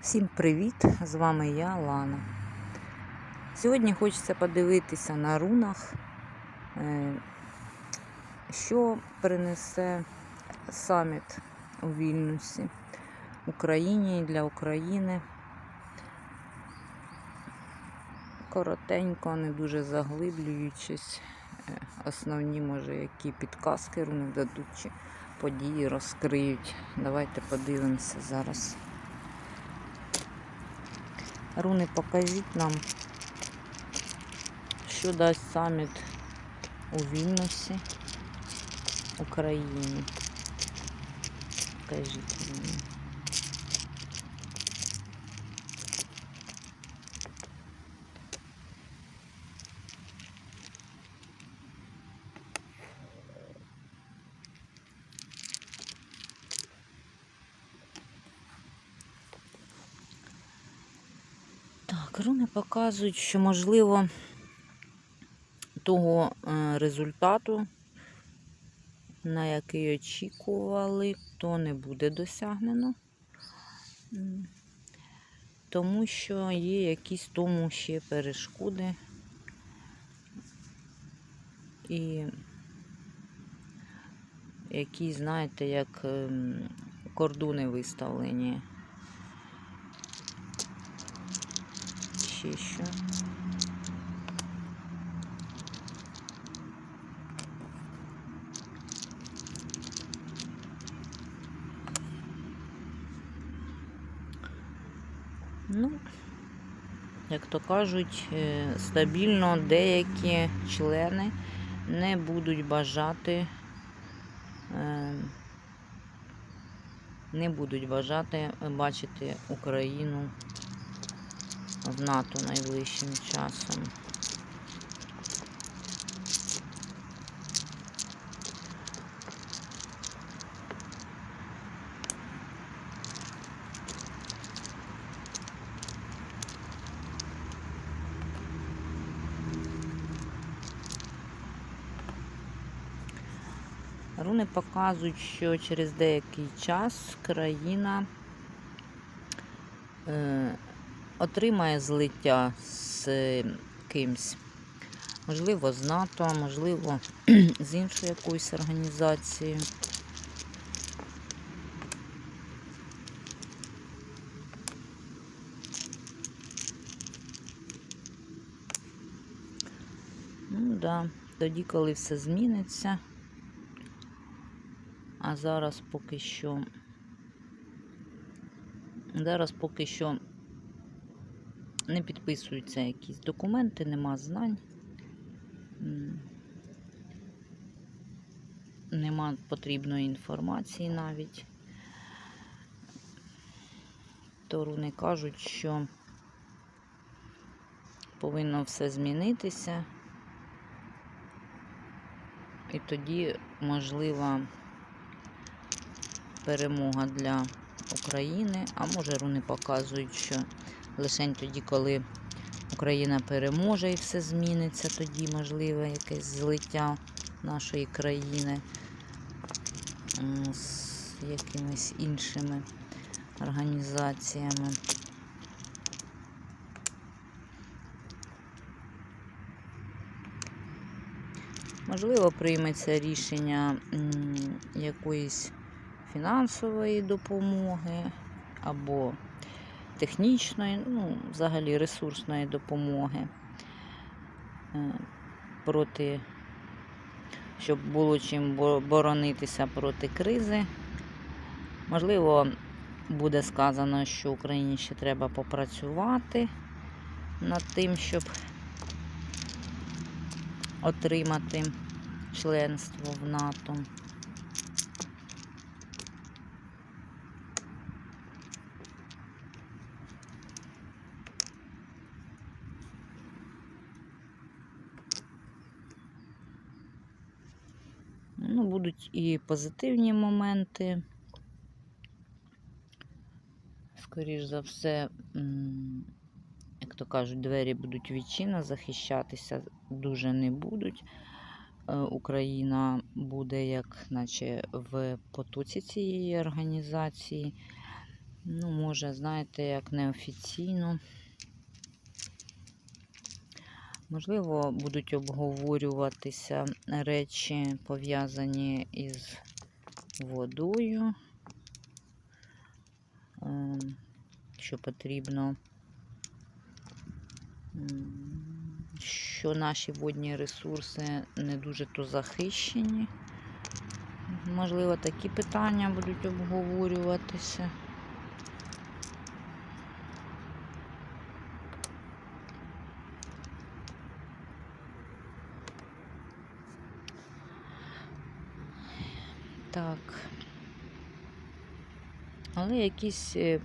Всім привіт! З вами я, Лана. Сьогодні хочеться подивитися на рунах, е, що принесе саміт у Вільнюсі Україні і для України. Коротенько, не дуже заглиблюючись, е, основні, може, які підказки руни дадуть, чи події розкриють. Давайте подивимося зараз. Руни, покажіть нам, що дасть саміт у Вільнюсі, Україні. Покажіть мені. Так, руни показують, що можливо того е, результату, на який очікували, то не буде досягнено. Тому що є якісь тому ще перешкоди. І які, знаєте, як ем, кордони виставлені. Ще. Ну, як то кажуть, е, стабільно деякі члени не будуть бажати, е, не будуть бажати бачити Україну в НАТО найближчим часом. Руни показують, що через деякий час країна е, отримає злиття з кимсь. Можливо, з НАТО, можливо, з іншою якоюсь організацією. Ну да, тоді, коли все зміниться. А зараз поки що. Зараз поки що не підписуються якісь документи, нема знань. Нема потрібної інформації навіть. То руни кажуть, що повинно все змінитися. І тоді можлива перемога для України. А може руни показують, що лише тоді, коли Україна переможе і все зміниться, тоді можливе якесь злиття нашої країни з якимись іншими організаціями. Можливо, прийметься рішення якоїсь фінансової допомоги або технічної, ну, взагалі ресурсної допомоги е, проти, щоб було чим боронитися проти кризи. Можливо, буде сказано, що Україні ще треба попрацювати над тим, щоб отримати членство в НАТО. Ну, будуть і позитивні моменти. Скоріш за все, як то кажуть, двері будуть відчинені, захищатися дуже не будуть. Е, Україна буде, як наче в потоці цієї організації. Ну, може, знаєте, як неофіційно. Можливо, будуть обговорюватися речі, пов'язані із водою, Ем, що потрібно, що наші водні ресурси не дуже то захищені. Можливо, такі питання будуть обговорюватися. Так. Але якісь е,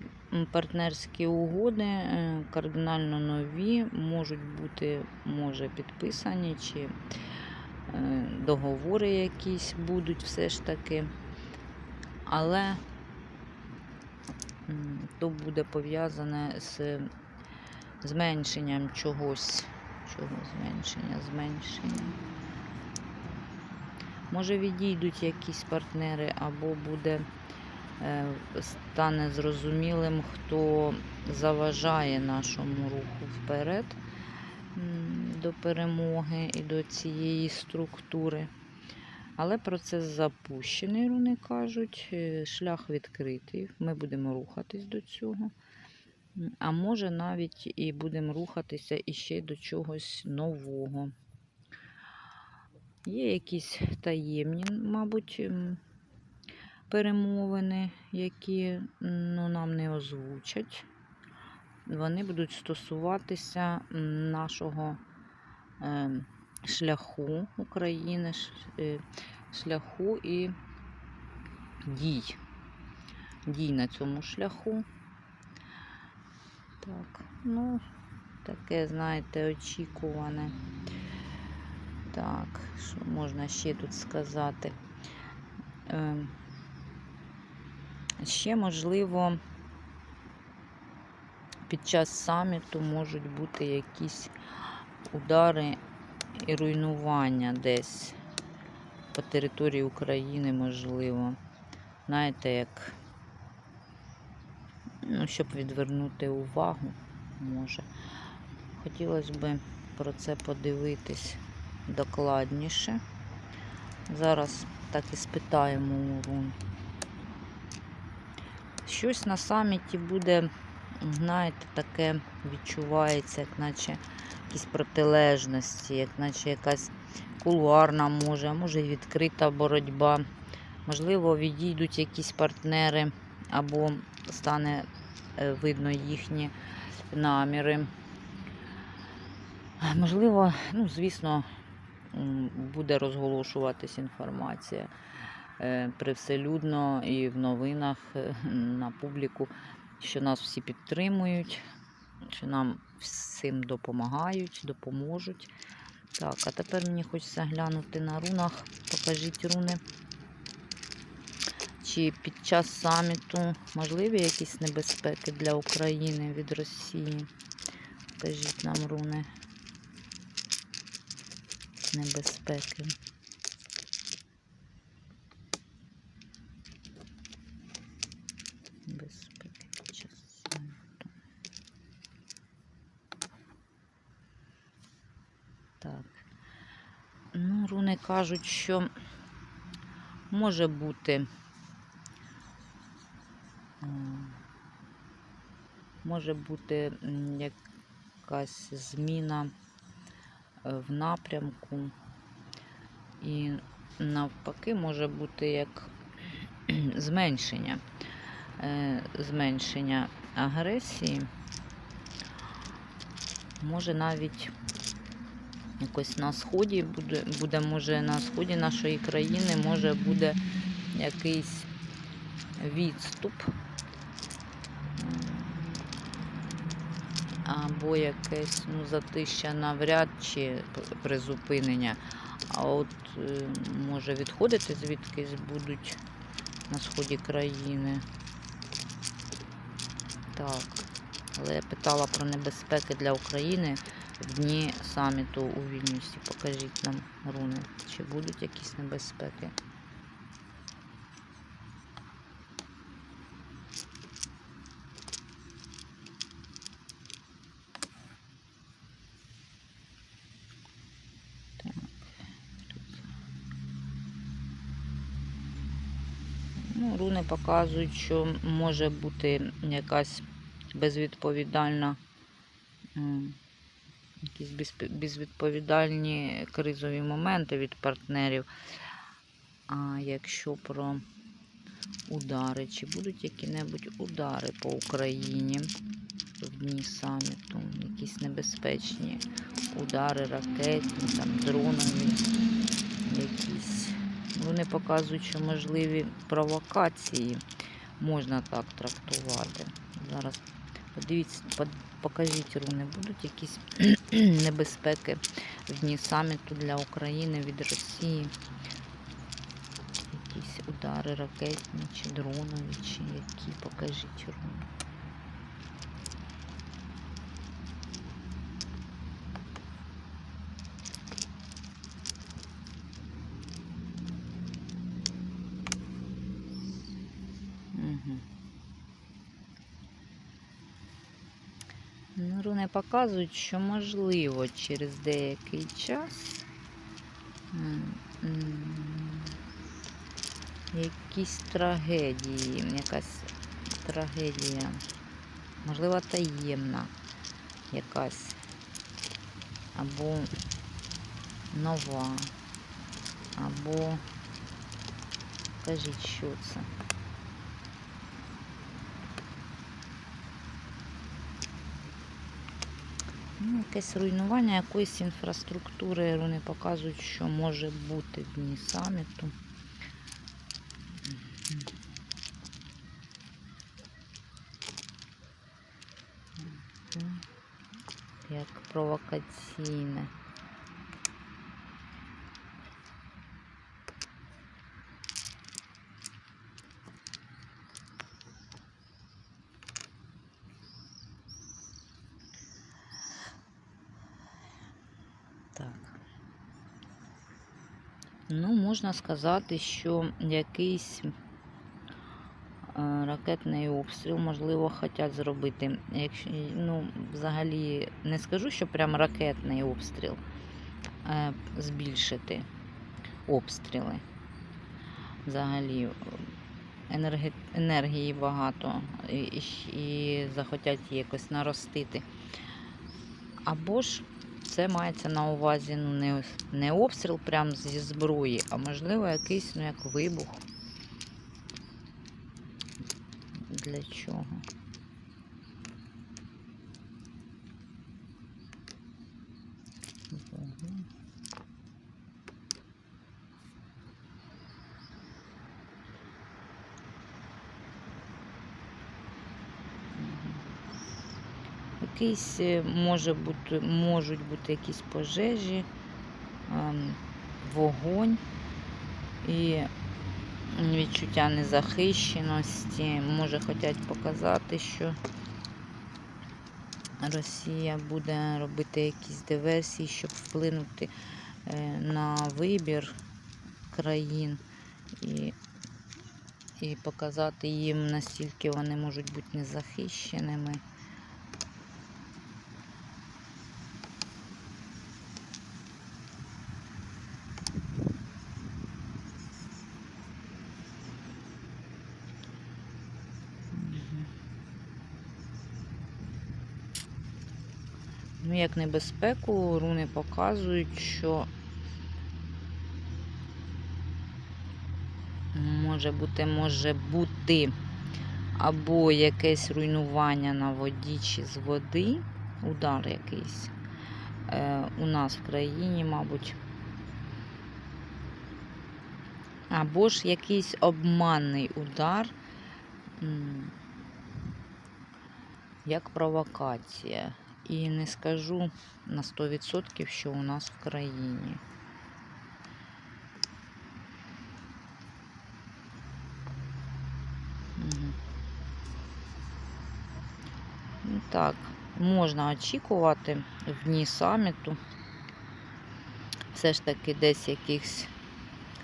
партнерські угоди е, кардинально нові можуть бути, може, підписані, чи е, договори якісь будуть все ж таки. Але то буде пов'язане з зменшенням чогось. Чого зменшення? Зменшення. Може відійдуть якісь партнери, або буде стане зрозумілим, хто заважає нашому руху вперед до перемоги і до цієї структури. Але процес запущений, руни кажуть, е, шлях відкритий. Ми будемо рухатись до цього. А може навіть і будемо рухатися іще до чогось нового. Є якісь таємні, мабуть, перемовини, які ну, нам не озвучать. Вони будуть стосуватися нашого е, шляху України, е, шляху і дій. Дій на цьому шляху. Так, ну, таке, знаєте, очікуване. Так, що можна ще тут сказати? Ем, Ще, можливо, під час саміту можуть бути якісь удари і руйнування десь по території України, можливо. Знаєте, як, ну, щоб відвернути увагу, може. Хотілося б про це подивитись докладніше. Зараз так і спитаємо у. Щось на саміті буде, знаєте, таке відчувається, як наче якісь протилежності, як наче якась кулуарна може, а може відкрита боротьба. Можливо, відійдуть якісь партнери, або стане е, видно їхні наміри. Можливо, ну, звісно, буде розголошуватись інформація привселюдно і в новинах е, на публіку, що нас всі підтримують, що нам всім допомагають, допоможуть. Так, а тепер мені хочеться глянути на рунах. Покажіть руни. Чи під час саміту можливі якісь небезпеки для України від Росії? Покажіть нам руни. Небезпеки. Безпеки під час саміту. Так. Ну, руни кажуть, що може бути. Може бути якась зміна е, в напрямку. І навпаки може бути як зменшення, е, зменшення агресії. Може навіть якось на сході буде, буде, може на сході нашої країни, може буде якийсь відступ. Або якесь ну, затища навряд чи призупинення. А от е, може відходити звідкись будуть на сході країни. Так. Але я питала про небезпеки для України в дні саміту у Вільнюсі. Покажіть нам руни, чи будуть якісь небезпеки. Ну, руни показують, що може бути якась безвідповідальна, якісь безвідповідальні кризові моменти від партнерів. А якщо про удари, чи будуть які-небудь удари по Україні в дні саміту, якісь небезпечні удари, ракетні, там, дронові, якісь. Вони показують, що можливі провокації можна так трактувати. Зараз подивіться, покажіть руни, будуть якісь небезпеки в дні саміту для України від Росії. Якісь удари ракетні чи дронові, чи які, покажіть руни. Угу. Ну, руни показують, що можливо через деякий час якісь трагедії, якась трагедія, можливо, таємна якась, або нова, або кажіть, що це. Ну, якесь руйнування якоїсь інфраструктури. Вони показують, що може бути в дні саміту. Як провокаційне. Так. Ну, можна сказати, що якийсь е, ракетний обстріл, можливо, хочуть зробити. Якщо, ну, взагалі, не скажу, що прям ракетний обстріл, е, збільшити обстріли. Взагалі, енерги, енергії багато і, і, захотять якось наростити. Або ж це мається на увазі ну, не, не обстріл прям зі зброї, а можливо якийсь ну, як вибух. Для чого? Вогонь. Мгм. Якийсь е, може бути, можуть бути якісь пожежі, ем, вогонь і відчуття незахищеності. Може хочуть показати, що Росія буде робити якісь диверсії, щоб вплинути е, на вибір країн і, і показати їм, настільки вони можуть бути незахищеними. Як небезпеку, руни показують, що може бути, може бути або якесь руйнування на воді чи з води, удар якийсь е, у нас в країні, мабуть. Або ж якийсь обманний удар, як провокація. І не скажу на 100%, що у нас в країні. Ну, Так, можна очікувати в дні саміту. Все ж таки десь якихось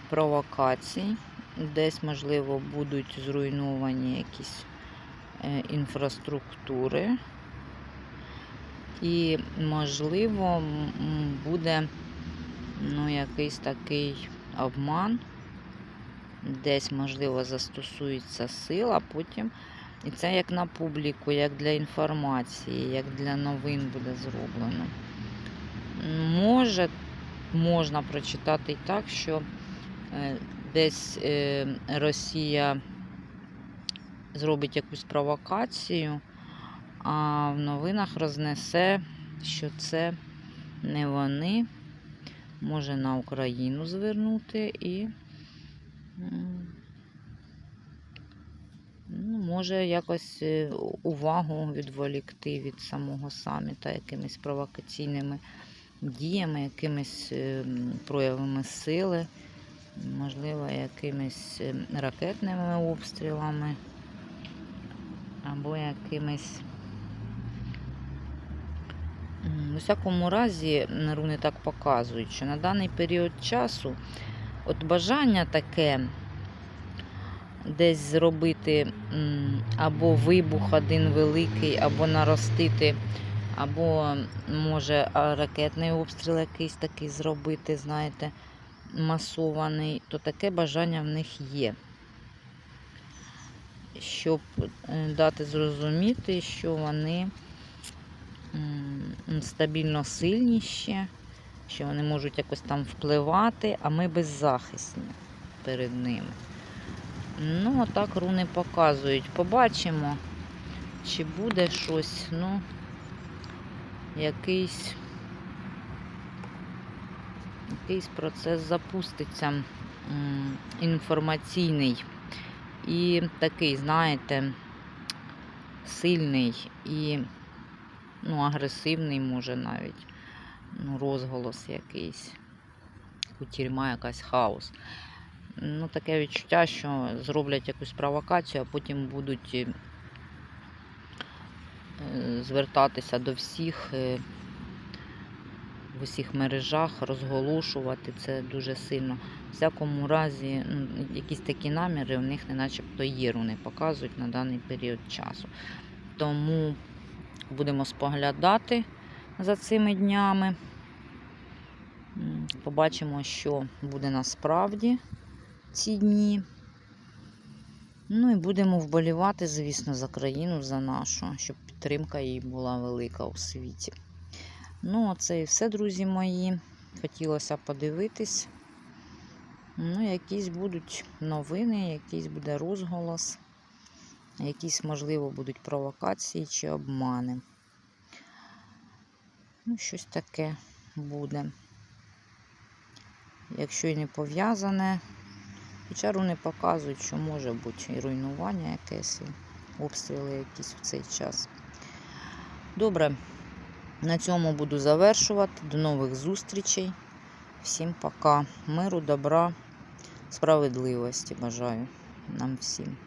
провокацій, десь, можливо, будуть зруйновані якісь е, інфраструктури. І, можливо, буде ну, якийсь такий обман десь, можливо, застосується сила, потім. І це як на публіку, як для інформації, як для новин буде зроблено. Може, можна прочитати так, що е, десь е, Росія зробить якусь провокацію, а в новинах рознесе, що це не вони. Може на Україну звернути і ну, може якось е, увагу відволікти від самого саміта якимись провокаційними діями, якимись е, проявами сили, можливо, якимись ракетними обстрілами або якимись. У всякому разі, руни так показують, що на даний період часу от бажання таке десь зробити або вибух один великий, або наростити, або може ракетний обстріл якийсь такий зробити, знаєте, масований, то таке бажання в них є. Щоб е, дати зрозуміти, що вони стабільно сильні ще, що вони можуть якось там впливати, а ми беззахисні перед ними. Ну, отак руни показують. Побачимо, чи буде щось, ну, якийсь, якийсь процес запуститься інформаційний. І такий, знаєте, сильний і ну, агресивний, може навіть ну, розголос якийсь, кутюрма, якась хаос. Ну, таке відчуття, що зроблять якусь провокацію, а потім будуть е, звертатися до всіх е, в усіх мережах, розголошувати це дуже сильно. В всякому разі, ну, якісь такі наміри у них не начебто є, вони показують на даний період часу. Тому будемо споглядати за цими днями. Побачимо, що буде насправді ці дні. Ну і будемо вболівати, звісно, за країну, за нашу, щоб підтримка її була велика у світі. Ну, оце і все, друзі мої. Хотілося подивитись. Ну, якісь будуть новини, якийсь буде розголос, якісь, можливо, будуть провокації чи обмани. Ну, щось таке буде. Якщо і не пов'язане, хоча руни показують, що може бути і руйнування якесь, і обстріли якісь в цей час. Добре, на цьому буду завершувати. До нових зустрічей. Всім пока. Миру, добра, справедливості бажаю нам всім.